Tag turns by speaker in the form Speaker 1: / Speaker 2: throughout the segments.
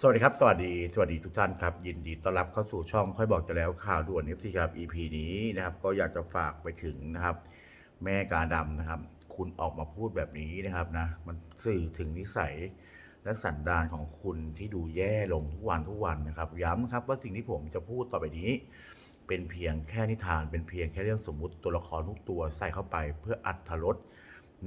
Speaker 1: สวัสดีครับ สวัสดี สวัสดีทุกท่านครับ ยินดีต้อนรับเข้าสู่ช่องค่อยบอกจะแล้วข่าวด่วน FC ครับ EP นี้นะครับ ก็อยากจะฝากไปถึงนะครับ แม่กาดำนะครับ คุณออกมาพูดแบบนี้นะครับนะ มันสื่อถึงนิสัยและสันดานของคุณที่ดูแย่ลงทุกวันทุกวันนะครับ ย้ำนะครับว่าสิ่งที่ผมจะพูดต่อไปนี้ เป็นเพียงแค่นิทาน เป็นเพียงแค่เรื่องสมมุติตัวละครทุกตัวใส่เข้าไป เพื่ออัธรส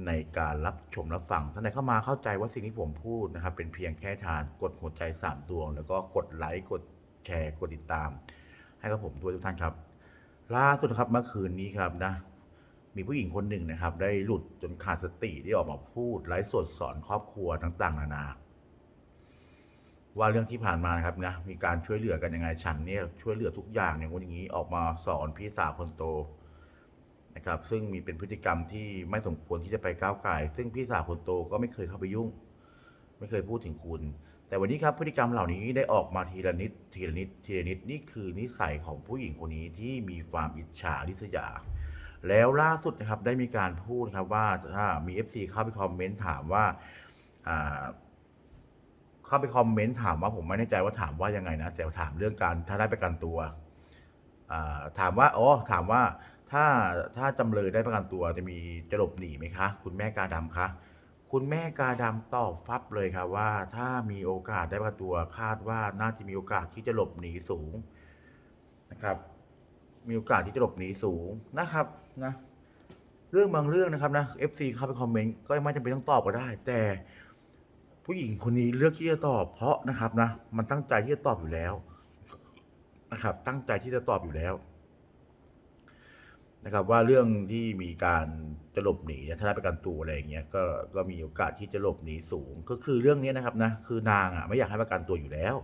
Speaker 1: ในการรับชมรับฟังท่านใดเข้ามาเข้าใจว่าสิ่งที่ผมพูดนะครับ เป็นเพียงแค่ทานกดหัวใจสามดวง แล้วก็กดไลค์กดแชร์กดติดตาม ให้กับผมด้วยทุกท่านครับ ล่าสุดครับเมื่อคืนนี้ครับนะมีผู้หญิงคนหนึ่งนะครับ ได้หลุดจนขาดสติที่ออกมาพูดไลฟ์สดสอนครอบครัวต่าง ๆ นานา ว่าเรื่องที่ผ่านมานะครับนะมีการช่วยเหลือกันยังไงฉันเนี่ยช่วยเหลือทุกอย่างอย่างนู้นอย่างนี้ออกมาสอนพี่สาวคนโต นะครับ ซึ่งมีเป็นพฤติกรรมที่ไม่สมควรที่จะไปก้าวไก่ายซึ่งพี่สาวคนโตก็ไม่เคยเข้าไปยุ่ง ไม่เคยพูดถึงคุณ แต่วันนี้ครับพฤติกรรมเหล่านี้ได้ออกมาทีละนิดทีละนิดทีละนิดนี่คือนิสัยของผู้หญิงคนนี้ที่มีความอิจฉาริษยา แล้วล่าสุดนะครับได้มีการพูดครับว่าถ้ามี FC เข้าไปคอมเมนต์ถามว่าอ่าเข้าไปคอมเมนต์ถามว่าผมไม่แน่ใจว่าถามว่ายังไงนะแต่ถามเรื่องการถ้าได้ประกันตัวอ่าถามว่าอ๋อถามว่า ถ้าถ้าจำเลยได้ประกันตัวจะมีจะหลบหนีไหมคะ คุณแม่กาดำคะคุณแม่กาดำตอบฟับเลยครับว่า ถ้ามีโอกาสได้ประกันตัวคาดว่าน่าจะมีโอกาสที่จะหลบหนีสูงนะครับ มีโอกาสที่จะหลบหนีสูงนะครับนะเรื่องบางเรื่องนะครับนะ FC เข้าไปคอมเมนต์ก็ไม่จำเป็นต้องตอบก็ได้ แต่ผู้หญิงคนนี้เลือกที่จะตอบเพราะนะครับนะ มันตั้งใจที่จะตอบอยู่แล้วนะครับ ตั้งใจที่จะตอบอยู่แล้ว นะครับว่าเรื่องที่มีการจะหลบหนีถ้าได้ประกันตัวอะไรอย่างเงี้ยก็ก็มีโอกาสที่จะหลบหนีสูง ก็คือเรื่องนี้นะครับนะคือนางอะไม่อยากให้ประกันตัวอยู่แล้ว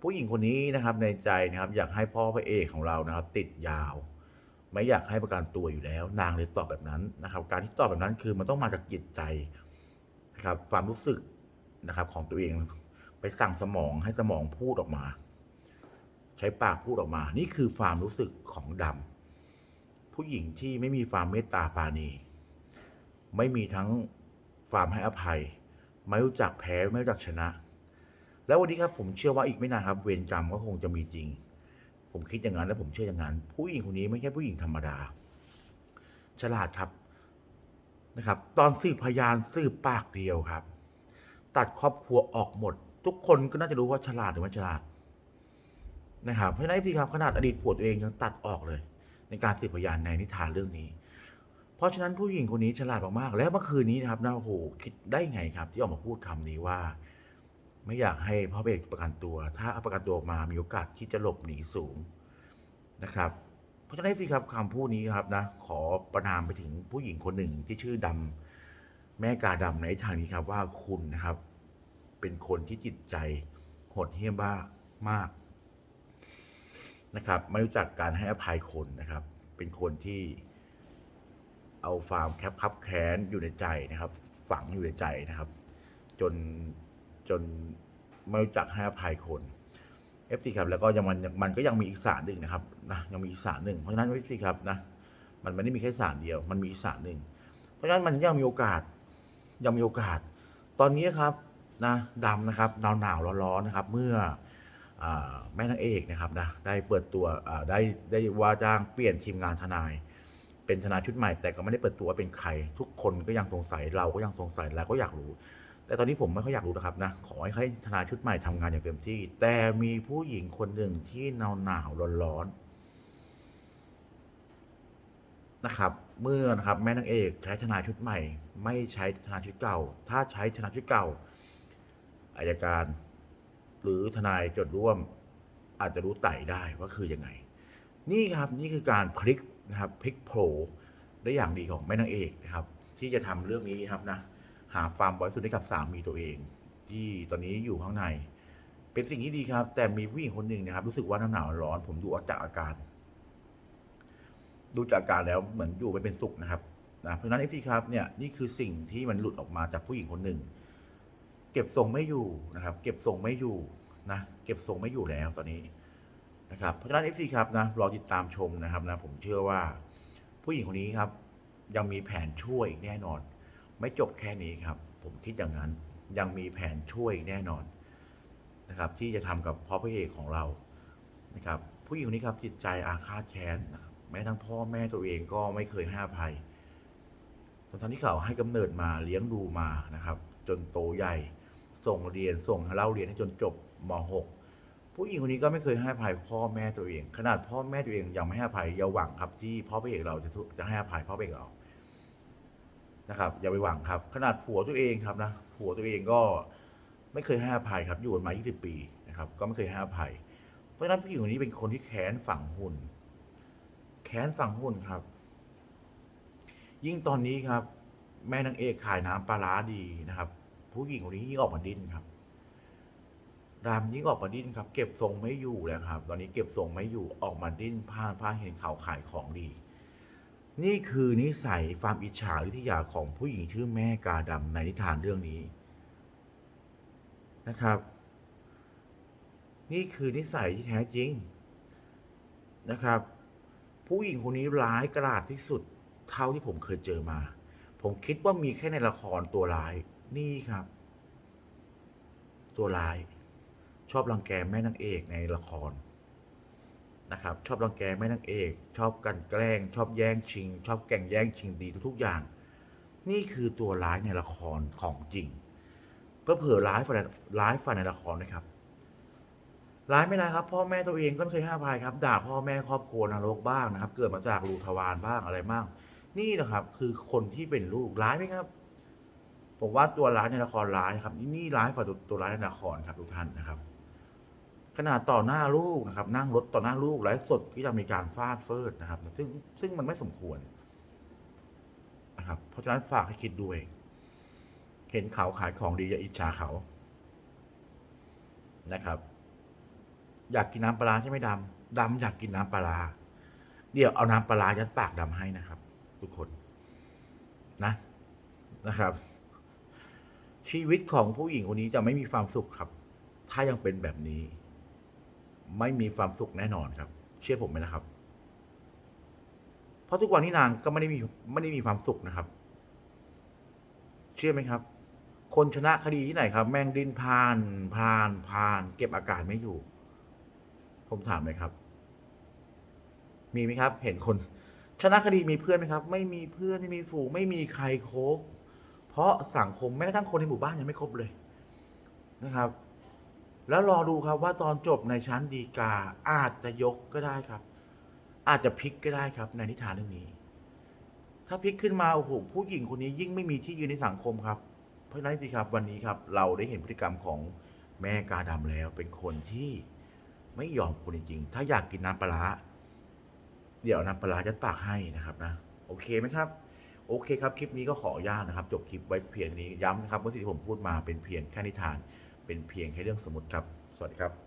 Speaker 1: ผู้หญิงคนนี้นะครับในใจนะครับ อยากให้พ่อพระเอกของเรานะครับ ติดยาว ไม่อยากให้ประกันตัวอยู่แล้ว นางเลยตอบแบบนั้นนะครับ การที่ตอบแบบนั้นคือมันต้องมาจากจิตใจนะครับ ความรู้สึกนะครับ ของตัวเองไปสั่งสมองให้สมองพูดออกมา ใช้ปากพูดออกมา นี่คือความรู้สึกของดำ ผู้หญิงที่ไม่มีความเมตตาปาณี ไม่มีทั้งความให้อภัย ไม่รู้จักแพ้ไม่รู้จักชนะ แล้ววันนี้ครับผมเชื่อว่าอีกไม่นานครับ เวรกรรมก็คงจะมีจริง ผมคิดอย่างนั้นและผมเชื่ออย่างนั้น ผู้หญิงคนนี้ไม่ใช่ผู้หญิงธรรมดา ฉลาดครับนะครับ ตอนสืบพยานสืบปากเดียวครับ ตัดครอบครัวออกหมด ทุกคนก็น่าจะรู้ว่าฉลาดหรือไม่ฉลาดนะครับเพราะฉะนั้นที่ครับขนาดอดีตผัวตัวเองยังตัดออกเลย ในการสืบพยานในนิทานเรื่องนี้ เพราะฉะนั้นผู้หญิงคนนี้ฉลาดมากๆ แล้วเมื่อคืนนี้นะครับนะโอ้โหคิดได้ไงครับ ที่ออกมาพูดคำนี้ว่า ไม่อยากให้พ่อเอกประกันตัว ถ้าประกันตัวออกมามีโอกาสที่จะหลบหนีสูงนะครับ เพราะฉะนั้นสิครับคำพูดนี้ครับนะ ขอประนามไปถึงผู้หญิงคนหนึ่งที่ชื่อดำแม่กาดำในทางนี้ครับว่าคุณนะครับ เป็นคนที่จิตใจโหดเหี้ยมบ้ามาก นะครับ ไม่รู้จักการให้อภัยคนนะครับ เป็นคนที่เอาความแคบคับแค้นอยู่ในใจนะครับ ฝังอยู่ในใจนะครับ จนจนไม่รู้จักให้อภัยคน FC ครับแล้วก็ยังมันมันก็ยังมีอีกสารหนึ่งนะครับนะยังมีอีกสารหนึ่งเพราะฉะนั้น FC ครับนะมันไม่ได้มีแค่สารเดียว มันมีอีกสารหนึ่งเพราะฉะนั้นมันยังมีโอกาสยังมีโอกาส ตอนนี้ครับนะดำนะครับหนาวหนาวร้อนๆนะครับ เมื่อ แม่นางเอกนะครับนะได้เปิดตัวได้ได้ว่าจ้างเปลี่ยนทีมงานทนาย เป็นทนายชุดใหม่ แต่ก็ไม่ได้เปิดตัวว่าเป็นใคร ทุกคนก็ยังสงสัยเราก็ยังสงสัยแล้วก็อยากรู้ แต่ตอนนี้ผมไม่ค่อยอยากรู้นะครับนะขอให้ทนายชุดใหม่ทำงานอย่างเต็มที่ แต่มีผู้หญิงคนหนึ่งที่หนาวหนาวร้อนร้อนๆนะครับเมื่อนะครับแม่นางเอกใช้ทนายชุดใหม่ ไม่ใช้ทนายชุดเก่า ถ้าใช้ทนายชุดเก่าอายการ หรือทนายจดร่วมอาจจะรู้ไต่ได้ว่าคือยังไง นี่ครับนี่คือการพลิกนะครับพลิกโผล่ได้อย่างดีของแม่นางเอกนะครับ ที่จะทำเรื่องนี้ครับนะหาความบริสุทธิ์ให้กับสามีตัวเอง ที่ตอนนี้อยู่ข้างใน เป็นสิ่งที่ดีครับ แต่มีผู้หญิงคนหนึ่งนะครับ รู้สึกว่าหนาวร้อน ผมดูจากอาการ ดูจากอาการแล้วเหมือนอยู่ไม่เป็นสุขนะครับนะเพราะฉะนั้นเอฟซีครับเนี่ยนี่คือสิ่งที่มันหลุดออกมาจากผู้หญิงคนหนึ่ง เก็บทรงไม่อยู่นะครับ เก็บทรงไม่อยู่นะเก็บทรงไม่อยู่แล้วตอนนี้นะครับเพราะฉะนั้นเอฟซีครับนะรอติดตามชมนะครับนะผมเชื่อว่า ผู้หญิงคนนี้ครับ ยังมีแผนช่วยแน่นอน ไม่จบแค่นี้ครับ ผมคิดอย่างนั้นยังมีแผนช่วยแน่นอนนะครับ ที่จะทำกับพ่อพระเอกของเรานะครับ ผู้หญิงคนนี้ครับจิตใจอาฆาตแค้นนะครับแม้ทั้งพ่อแม่ตัวเองก็ไม่เคยให้อภัยทั้งๆที่เขาให้กำเนิดมาเลี้ยงดูมานะครับ จนโตใหญ่ ส่งเรียนส่งเล่าเรียนให้จนจบม .6 ผู้หญิงคนนี้ก็ไม่เคยให้อภัยพ่อแม่ตัวเอง ขนาดพ่อแม่ตัวเองยังไม่ให้อภัยอย่าหวังครับ ที่พ่อพระเอกเราจะทุจะให้อภัยพ่อพระเอกเรานะครับ อย่าไปหวังครับ ขนาดผัวตัวเองครับนะผัวตัวเองก็ไม่เคยให้อภัยครับ อยู่กันมา 20 ปีนะครับ ก็ไม่เคยให้อภัย เพราะฉะนั้นผู้หญิงคนนี้เป็นคนที่แค้นฝังหุ่นแค้นฝังหุ่นครับ ยิ่งตอนนี้ครับ แม่นางเอกขายน้ำปลาร้าดีนะครับ ผู้หญิงคนนี้ยิ่งออกมาดิ้นครับรามยิ่งออกมาดิ้นครับ เก็บทรงไม่อยู่แล้วครับ ตอนนี้เก็บทรงไม่อยู่ออกมาดิ้นผ้าผ้าเห็นเขาขายของดี นี่คือนิสัยความอิจฉาริษยาของผู้หญิงชื่อแม่กาดำในนิทานเรื่องนี้นะครับ นี่คือนิสัยที่แท้จริงนะครับ ผู้หญิงคนนี้ร้ายกระดาดที่สุดเท่าที่ผมเคยเจอมา ผมคิดว่ามีแค่ในละครตัวร้าย นี่ครับ ตัวร้าย ชอบรังแกแม่นางเอกในละครนะครับ ชอบรังแกแม่นางเอก ชอบกันแกล้ง ชอบแย่งชิง ชอบแก่งแย่งชิงดีทุกๆอย่าง นี่คือตัวร้ายในละครของจริงเพื่อเผื่อร้ายฝ่ายร้ายฝ่ายในละครนะครับร้ายไม่ร้ายครับพ่อแม่ตัวเองก็ไม่เคยห้อภัยครับ ด่าพ่อแม่ครอบครัวนรกบ้างนะครับ เกิดมาจากรูทวารบ้างอะไรบ้าง นี่นะครับ คือคนที่เป็นลูกร้ายไหมครับ ผมว่าตัวร้ายในละครร้ายนครับนี่ร้ายกว่าตัวตัวร้ายในละครครับทุกท่านนะครับ ขนาดต่อหน้าลูกนะครับ นั่งรถต่อหน้าลูกไลฟ์สดก็ยังมีการฟาดเฟิดนะครับ ซึ่งซึ่งมันไม่สมควรนะครับ เพราะฉะนั้นฝากให้คิดด้วย เห็นเขาขายของดีอย่าอิจฉาเขานะครับ อยากกินน้ำปลาใช่ไหมดำดำอยากกินน้ำปลาเดี๋ยวเอาน้ำปลาร้ายัดปากดำให้นะครับ ทุกคนนะนะครับ ชีวิตของผู้หญิงคนนี้จะไม่มีความสุขครับ ถ้ายังเป็นแบบนี้ ไม่มีความสุขแน่นอนครับ เชื่อผมไหมนะครับ เพราะทุกวันนี้นางก็ไม่ได้มีไม่ได้มีความสุขนะครับ เชื่อไหมครับ คนชนะคดีที่ไหนครับ แม่งดินพานพานพาน เก็บอาการไม่อยู่ ผมถามเลยครับ มีไหมครับ เห็นคน ชนะคดีมีเพื่อนไหมครับ ไม่มีเพื่อนไม่มีฝูงไม่มีใครโคบ เพราะสังคมแม้กระทั่งคนในหมู่บ้านยังไม่ครบเลยนะครับ แล้วรอดูครับว่าตอนจบในชั้นดีกาอาจจะยกก็ได้ครับ อาจจะพลิกก็ได้ครับในนิทานเรื่องนี้ ถ้าพลิกขึ้นมาโอ้โหผู้หญิงคนนี้ยิ่งไม่มีที่ยืนในสังคมครับ เพราะฉะนั้นสิครับวันนี้ครับเราได้เห็นพฤติกรรมของแม่กาดำแล้วเป็นคนที่ไม่ยอมคนจริงๆ ถ้าอยากกินน้ำปลาร้าเดี๋ยวน้ำปลาร้าจะปากให้นะครับนะ โอเคไหมครับ โอเคครับ คลิปนี้ก็ขออนุญาตนะครับ จบคลิปไว้เพียงนี้ย้ำนะครับว่าสิ่งที่ผมพูดมาเป็นเพียงแค่นิทาน เป็นเพียงแค่เรื่องสมมติครับ สวัสดีครับ